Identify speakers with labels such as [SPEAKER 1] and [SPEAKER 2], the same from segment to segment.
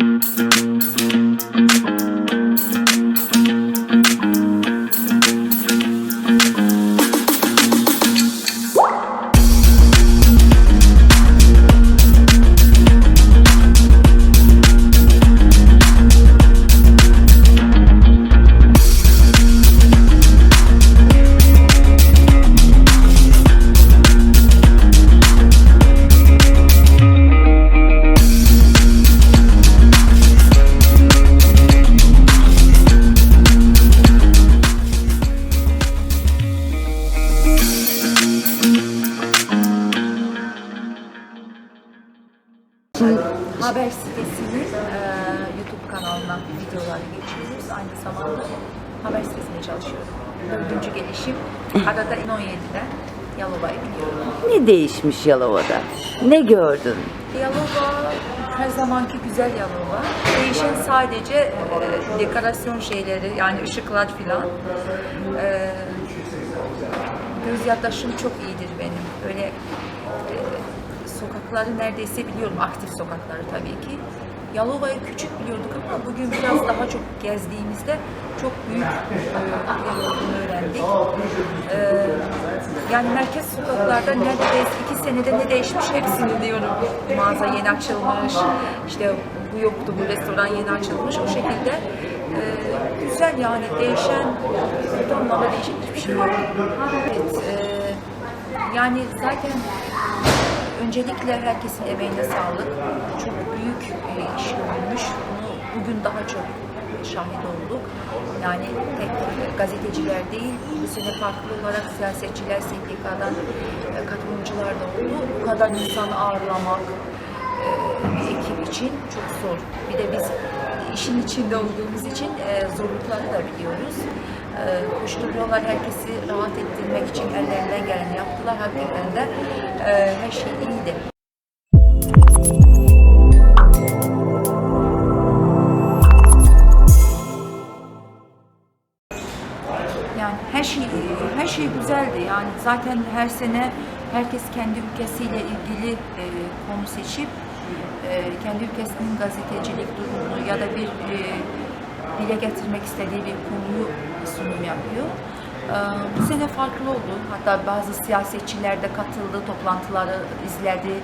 [SPEAKER 1] Haber sitesinin e, YouTube kanalına videoları geçiyoruz. Aynı zamanda haber sitesinde çalışıyorum. Dördüncü gelişim. Arada 17'de Yalova'ya gidiyorum.
[SPEAKER 2] Ne değişmiş Yalova'da? Ne gördün?
[SPEAKER 1] Yalova her zamanki güzel Yalova. Değişen sadece e, dekorasyon şeyleri yani ışıklar filan. E, göz yaddaşım çok iyidir benim. Böyle e, sokakları neredeyse biliyorum. Aktif sokakları tabii ki. Yalova'yı küçük biliyorduk ama bugün biraz daha çok gezdiğimizde çok büyük e, yer olduğunu öğrendik. E, yani merkez sokaklarda neredeyse iki senede ne değişmiş hepsini diyorum. Mağaza yeni açılmış, işte bu yoktu, bu restoran yeni açılmış. O şekilde e, güzel yani değişen, bu anlamda değişik hiçbir şey yok. Evet, e, yani zaten öncelikle herkesin emeğine sağlık. Çok büyük e, iş görülmüş. Bunu bugün daha çok şahit olduk. Yani tek gazeteciler değil, bu sene farklı olarak siyasetçiler, sendikadan e, katılımcılar da oldu. Bu kadar insanı ağırlamak e, bir ekip için çok zor. Bir de biz işin içinde olduğumuz için zorlukları da biliyoruz. E, koşturuyorlar herkesi rahat ettirmek için ellerinden geleni yaptılar. Hakikaten de e, her şey iyiydi. Yani her şey her şey güzeldi. Yani zaten her sene herkes kendi ülkesiyle ilgili e, konu seçip e, kendi ülkesinin gazetecilik durumunu ya da bir e, dile getirmek istediği bir konuyu sunum yapıyor. E, bu sene farklı oldu. Hatta bazı siyasetçiler de katıldı, toplantıları izledi,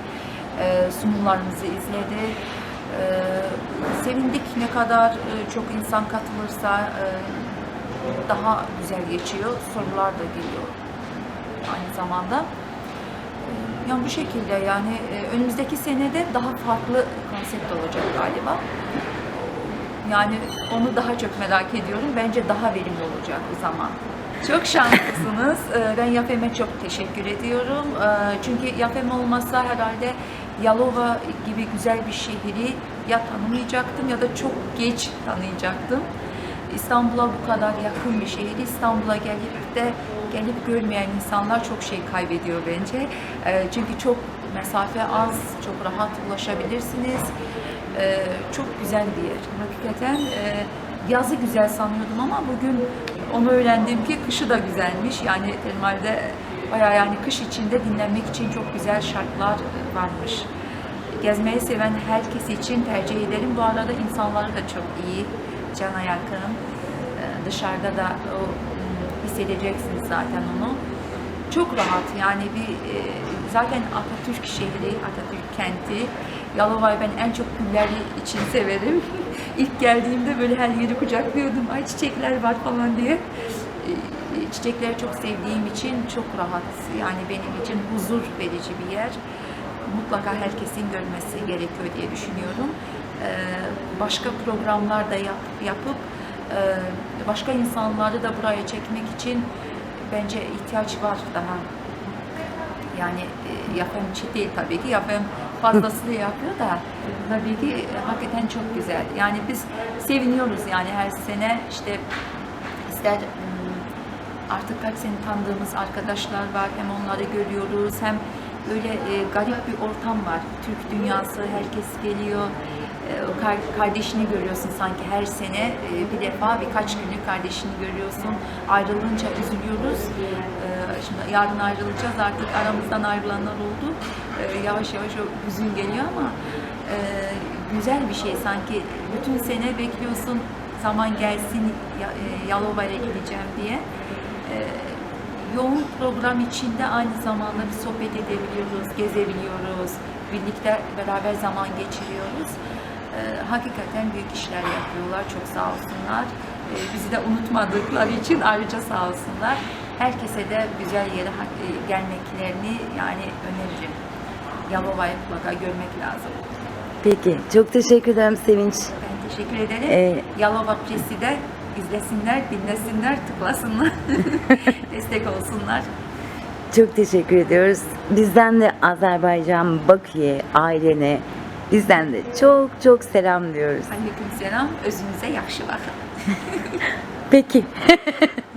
[SPEAKER 1] e, sunumlarımızı izledi. E, sevindik ne kadar e, çok insan katılırsa e, daha güzel geçiyor. Sorular da geliyor aynı zamanda. Ee, Yani bu şekilde yani önümüzdeki senede daha farklı konsept olacak galiba. Yani onu daha çok merak ediyorum. Bence daha verimli olacak bu zaman. Çok şanslısınız. Ee, Ben Yafem'e çok teşekkür ediyorum. Ee, Çünkü Yafem olmasa herhalde Yalova gibi güzel bir şehri ya tanımayacaktım ya da çok geç tanıyacaktım. İstanbul'a bu kadar yakın bir şehir. İstanbul'a gelip de gelip görmeyen insanlar çok şey kaybediyor bence. Ee, Çünkü çok mesafe az, çok rahat ulaşabilirsiniz. Ee, Çok güzel bir yer. Hakikaten e, yazı güzel sanıyordum ama bugün onu öğrendim ki kışı da güzelmiş. Yani termalde bayağı yani kış içinde dinlenmek için çok güzel şartlar varmış. Gezmeyi seven herkes için tercih ederim. Bu arada insanları da çok iyi, cana yakın. Ee, Dışarıda da o m, hissedeceksiniz zaten onu. Çok rahat yani bir e, zaten Atatürk şehri, Atatürk kenti. Yalova'yı ben en çok gülleri için severim. İlk geldiğimde böyle her yeri kucaklıyordum. Ay çiçekler var falan diye. E, Çiçekleri çok sevdiğim için çok rahat. Yani benim için huzur verici bir yer mutlaka herkesin görmesi gerekiyor diye düşünüyorum. Ee, Başka programlar da yap, yapıp e, başka insanları da buraya çekmek için bence ihtiyaç var daha. Yani e, Yafem için değil tabii ki. Yafem fazlasını yapıyor da tabii ki hakikaten çok güzel. Yani biz seviniyoruz yani her sene işte ister artık kaç sene tanıdığımız arkadaşlar var. Hem onları görüyoruz hem böyle e, garip bir ortam var. Türk dünyası, herkes geliyor. E, kar- kardeşini görüyorsun sanki her sene e, bir defa birkaç günlük kardeşini görüyorsun. Ayrılınca üzülüyoruz. E, şimdi yarın ayrılacağız artık aramızdan ayrılanlar oldu. Yavaş yavaş o hüzün geliyor ama e, güzel bir şey sanki. Bütün sene bekliyorsun zaman gelsin e, Yalova'ya gideceğim diye. Yoğun program içinde aynı zamanda bir sohbet edebiliyoruz, gezebiliyoruz, birlikte beraber zaman geçiriyoruz. E, hakikaten büyük işler yapıyorlar, çok sağ olsunlar. E, bizi de unutmadıkları için ayrıca sağ olsunlar. Herkese de güzel yere e, gelmeklerini yani öneririm. Yalova'yı mutlaka görmek lazım.
[SPEAKER 2] Peki, çok teşekkür ederim Sevinç.
[SPEAKER 1] Ben teşekkür ederim.
[SPEAKER 2] Ee,
[SPEAKER 1] Yalova Presi de izlesinler, dinlesinler, tıklasınlar, destek olsunlar.
[SPEAKER 2] Çok teşekkür ediyoruz. Bizden de Azerbaycan, Bakü'ye, ailene, bizden de çok çok selam diyoruz.
[SPEAKER 1] Aleyküm selam, özünüze yakşı bakın.
[SPEAKER 2] Peki.